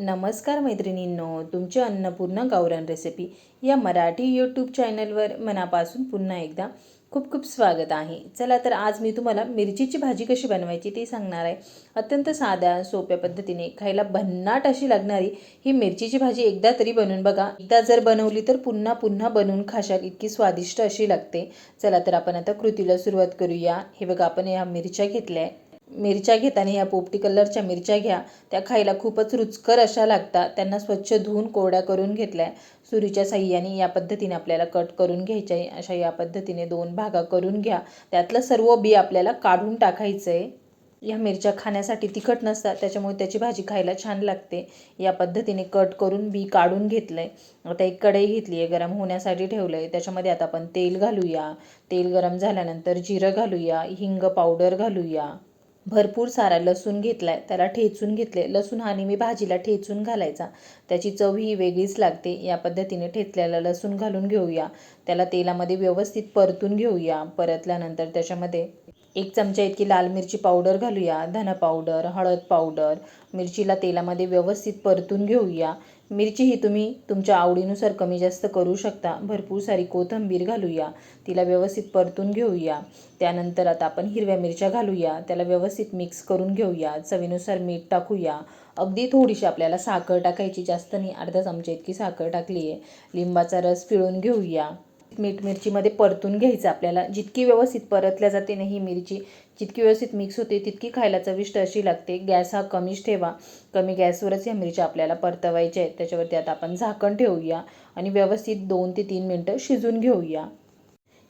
नमस्कार मैत्रिणींनो तुमचे अन्नपूर्णा गावरान रेसिपी या मराठी यूट्यूब चॅनलवर मनापासून पुन्हा एकदा खूप खूप स्वागत आहे. चला तर आज मी तुम्हाला मिरचीची भाजी कशी बनवायची ते सांगणार आहे. अत्यंत साध्या सोप्या पद्धतीने खायला भन्नाट अशी लागणारी ही मिरचीची भाजी एकदा तरी बनवून बघा. एकदा जर बनवली तर पुन्हा पुन्हा बनवून खाशाल इतकी स्वादिष्ट अशी लागते. चला तर आपण आता कृतीला सुरुवात करूया. हे बघा आपण या मिरच्या घेतल्या आहे मिरच्या घेताना ह्या पोपटी कलरच्या मिरच्या घ्या. त्या खायला खूपच रुचकर अशा लागतात. त्यांना स्वच्छ धुवून कोरड्या करून घेतल्या. सुरीच्या साह्याने या पद्धतीने आपल्याला कट करून घ्यायच्या आहे. अशा या पद्धतीने दोन भागा करून घ्या. त्यातलं सर्व बी आपल्याला काढून टाकायचं आहे. या मिरच्या खाण्यासाठी तिखट नसतात. त्याच्यामुळे त्याची भाजी खायला छान लागते. या पद्धतीने कट करून बी काढून घेतलं आहे आता एक कढई घेतली आहे गरम होण्यासाठी ठेवलं आहे त्याच्यामध्ये आता आपण तेल घालूया. तेल गरम झाल्यानंतर जिरं घालूया. हिंग पावडर घालूया. भरपूर सारा लसूण घेतला आहे त्याला ठेचून घेतले. लसूण हा नेहमी भाजीला ठेचून घालायचा. त्याची चव ही वेगळीच लागते. या पद्धतीने ठेचलेला लसूण घालून घेऊया. त्याला तेलामध्ये व्यवस्थित परतून घेऊया. परतल्यानंतर त्याच्यामध्ये एक चमचा इतकी लाल मिरची पावडर घालूया. धना पावडर हळद पावडर मिरचीला तेलामध्ये व्यवस्थित परतून घेऊया. मिरची ही तुम्ही तुमच्या आवडीनुसार कमी जास्त करू शकता. भरपूर सारी कोथिंबीर घालूया. तिला व्यवस्थित परतून घेऊया. त्यानंतर आता आपण हिरव्या मिरच्या घालूया. त्याला व्यवस्थित मिक्स करून घेऊया. चवीनुसार मीठ टाकूया. अगदी थोडीशी आपल्याला साखर टाकायची. जास्त नाही अर्धा चमचा इतकी साखर टाकली आहे. लिंबाचा रस पिळून घेऊया. मीठ मिरचीमध्ये परतून घ्यायचं आपल्याला. जितकी व्यवस्थित परतल्या जाते ना ही मिरची जितकी व्यवस्थित मिक्स होते तितकी खायला चविष्ट अशी लागते. गॅस हा कमीच ठेवा. कमी गॅसवरच या मिरच्या आपल्याला परतवायच्या आहेत. त्याच्यावरती आता आपण झाकण ठेवूया आणि व्यवस्थित दोन ते तीन मिनटं शिजून घेऊया.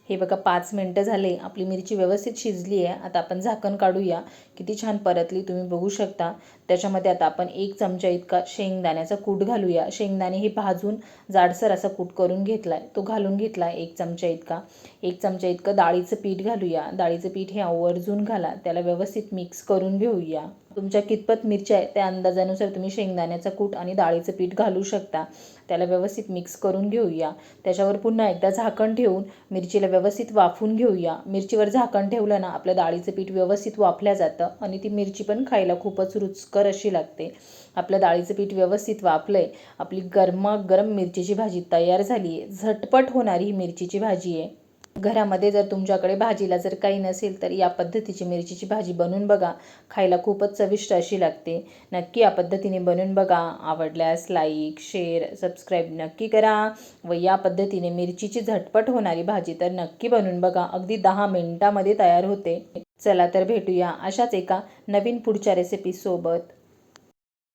हे बघा पाच मिनटं झाले. आपली मिरची व्यवस्थित शिजली आहे. आता आपण झाकण काढूया. किती छान परतली तुम्ही बघू शकता. त्याच्यामध्ये आता आपण एक चमचा इतका शेंगदाण्याचा कूट घालूया. शेंगदाणे हे भाजून जाडसर असा कूट करून घेतला आहे तो घालून घेतला आहे एक चमचा इतका. एक चमचा इतकं डाळीचं पीठ घालूया. डाळीचं पीठ हे आवर्जून घाला. त्याला व्यवस्थित मिक्स करून घेऊया. तुमच्या कितपत मिरच्या आहे त्या अंदाजानुसार तुम्ही शेंगदाण्याचा कूट आणि डाळीचं पीठ घालू शकता. त्याला व्यवस्थित मिक्स करून घेऊया. त्याच्यावर पुन्हा एकदा झाकण ठेवून मिरचीला व्यवस्थित वाफून घेऊया. मिरचीवर झाकण ठेवलं ना आपलं डाळीचं पीठ व्यवस्थित वाफल्या जातं आणि ती मिरची पण खायला खूपच रुचकर अशी लागते. आपलं डाळीचं पीठ व्यवस्थित वाफलं आहे आपली गरमागरम मिरचीची भाजी तयार झाली आहे झटपट होणारी ही मिरचीची भाजी आहे. घरामध्ये जर तुमच्याकडे भाजीला जर काही नसेल तर या पद्धतीची मिरचीची भाजी बनवून बघा. खायला खूपच चविष्ट अशी लागते. नक्की या पद्धतीने बनवून बघा. आवडल्यास लाईक शेअर सबस्क्राईब नक्की करा. व या पद्धतीने मिरचीची झटपट होणारी भाजी तर नक्की बनवून बघा. अगदी दहा मिनिटामध्ये तयार होते. चला तर भेटूया अशाच एका नवीन पुढच्या रेसिपीसोबत